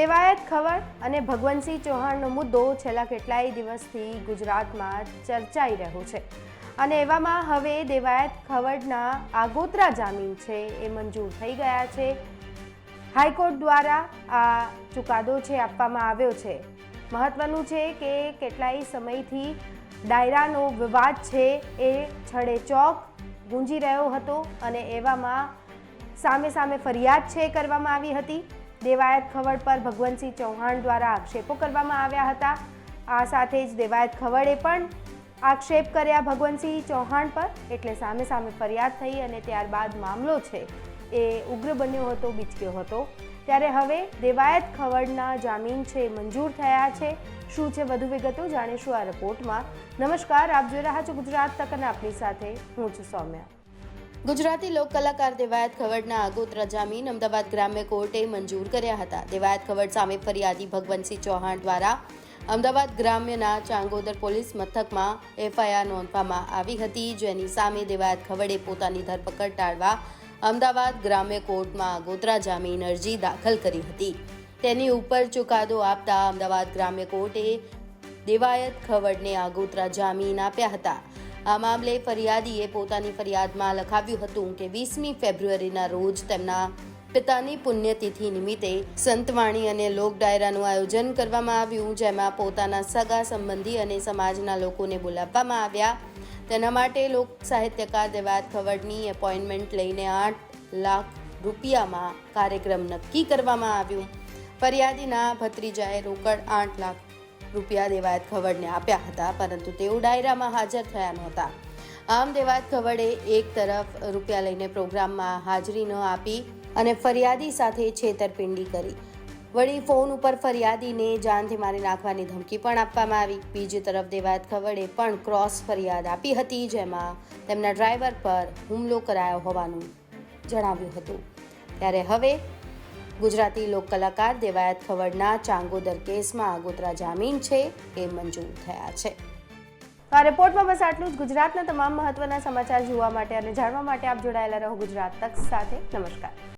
દેવાયત ખવડ અને ભગવંતસિંહ ચૌહાણનો મુદ્દો છેલ્લા કેટલાય દિવસથી ગુજરાતમાં ચર્ચાઈ રહ્યો છે. અને એવામાં હવે દેવાયત ખવડના આગોતરા જામીન છે એ મંજૂર થઈ ગયા છે. હાઈકોર્ટ દ્વારા આ ચુકાદો છે આપવામાં આવ્યો છે. મહત્વનું છે કે કેટલાય સમયથી ડાયરાનો વિવાદ છે એ છડે ચોક ગુંજી રહ્યો હતો અને એવામાં સામે સામે ફરિયાદ છે કરવામાં આવી હતી. દેવાયત ખવડ પર ભગવંતસિંહ ચૌહાણ દ્વારા આક્ષેપો કરવામાં આવ્યા હતા. આ સાથે જ દેવાયત ખવડે પણ આક્ષેપ કર્યા ભગવંતસિંહ ચૌહાણ પર, એટલે સામે સામે ફરિયાદ થઈ અને ત્યારબાદ મામલો છે એ ઉગ્ર બન્યો હતો, બીચક્યો હતો. ત્યારે હવે દેવાયત ખવડના જામીન છે, મંજૂર થયા છે. શું છે વધુ વિગતો જાણીશું આ રિપોર્ટમાં. નમસ્કાર, આપ જોઈ રહ્યા છો ગુજરાત તક અને આપની સાથે હું છું સૌમ્યા. ગુજરાતી લોક કલાકાર દેવાયત ખવડના આગોતરા જામીન અમદાવાદ ગ્રામ્ય કોર્ટે મંજૂર કર્યા હતા. દેવાયત ખવડ સામે ફરિયાદી ભગવંતસિંહ ચૌહાણ દ્વારા અમદાવાદ ગ્રામ્યના ચાંગોદર પોલીસ મથકમાં એફઆઈઆર નોંધવામાં આવી હતી. જેની સામે દેવાયત ખવડે પોતાની ધરપકડ ટાળવા અમદાવાદ ગ્રામ્ય કોર્ટમાં આગોતરા જામીન અરજી દાખલ કરી હતી. તેની ઉપર ચુકાદો આપતા અમદાવાદ ગ્રામ્ય કોર્ટે દેવાયત ખવડને આગોતરા જામીન આપ્યા હતા. આ મામલે ફરિયાદીએ પોતાની ફરિયાદમાં લખાવ્યું હતું કે વીસમી ફેબ્રુઆરીના રોજ તેમના પિતાની પુણ્યતિથિ નિમિત્તે સંતવાણી અને લોક ડાયરાનું આયોજન કરવામાં આવ્યું, જેમાં પોતાના સગા સંબંધી અને સમાજના લોકોને બોલાવવામાં આવ્યા. તેના માટે લોક સાહિત્યકાર દેવાત ખવડની એપોઇન્ટમેન્ટ લઈને આઠ લાખ રૂપિયામાં કાર્યક્રમ નક્કી કરવામાં આવ્યું. ફરિયાદીના ભત્રીજાએ રોકડ આઠ લાખ રૂપિયા દેવાયત ખવડને આપ્યા હતા, પરંતુ તેઓ ડાયરામાં હાજર થયા નહોતા. આમ દેવાયત ખવડે એક તરફ રૂપિયા લઈને પ્રોગ્રામમાં હાજરી ન આપી અને ફરિયાદી સાથે છેતરપિંડી કરી. વળી ફોન ઉપર ફરિયાદીને જાનથી મારી નાખવાની ધમકી પણ આપવામાં આવી. બીજી તરફ દેવાયત ખવડે પણ ક્રોસ ફરિયાદ આપી હતી, જેમાં તેમના ડ્રાઈવર પર હુમલો કરાયો હોવાનું જણાવ્યું હતું. ત્યારે હવે ગુજરાતી લોક કલાકાર દેવાયત ખવડના ચાંગોદર કેસમાં આગોતરા જામીન છે એ મંજૂર થયા છે. આ રિપોર્ટમાં બસ આટલું જ. ગુજરાતના તમામ મહત્વના સમાચાર જોવા માટે અને જાણવા માટે આપ જોડાયેલા રહો ગુજરાત તક સાથે. નમસ્કાર.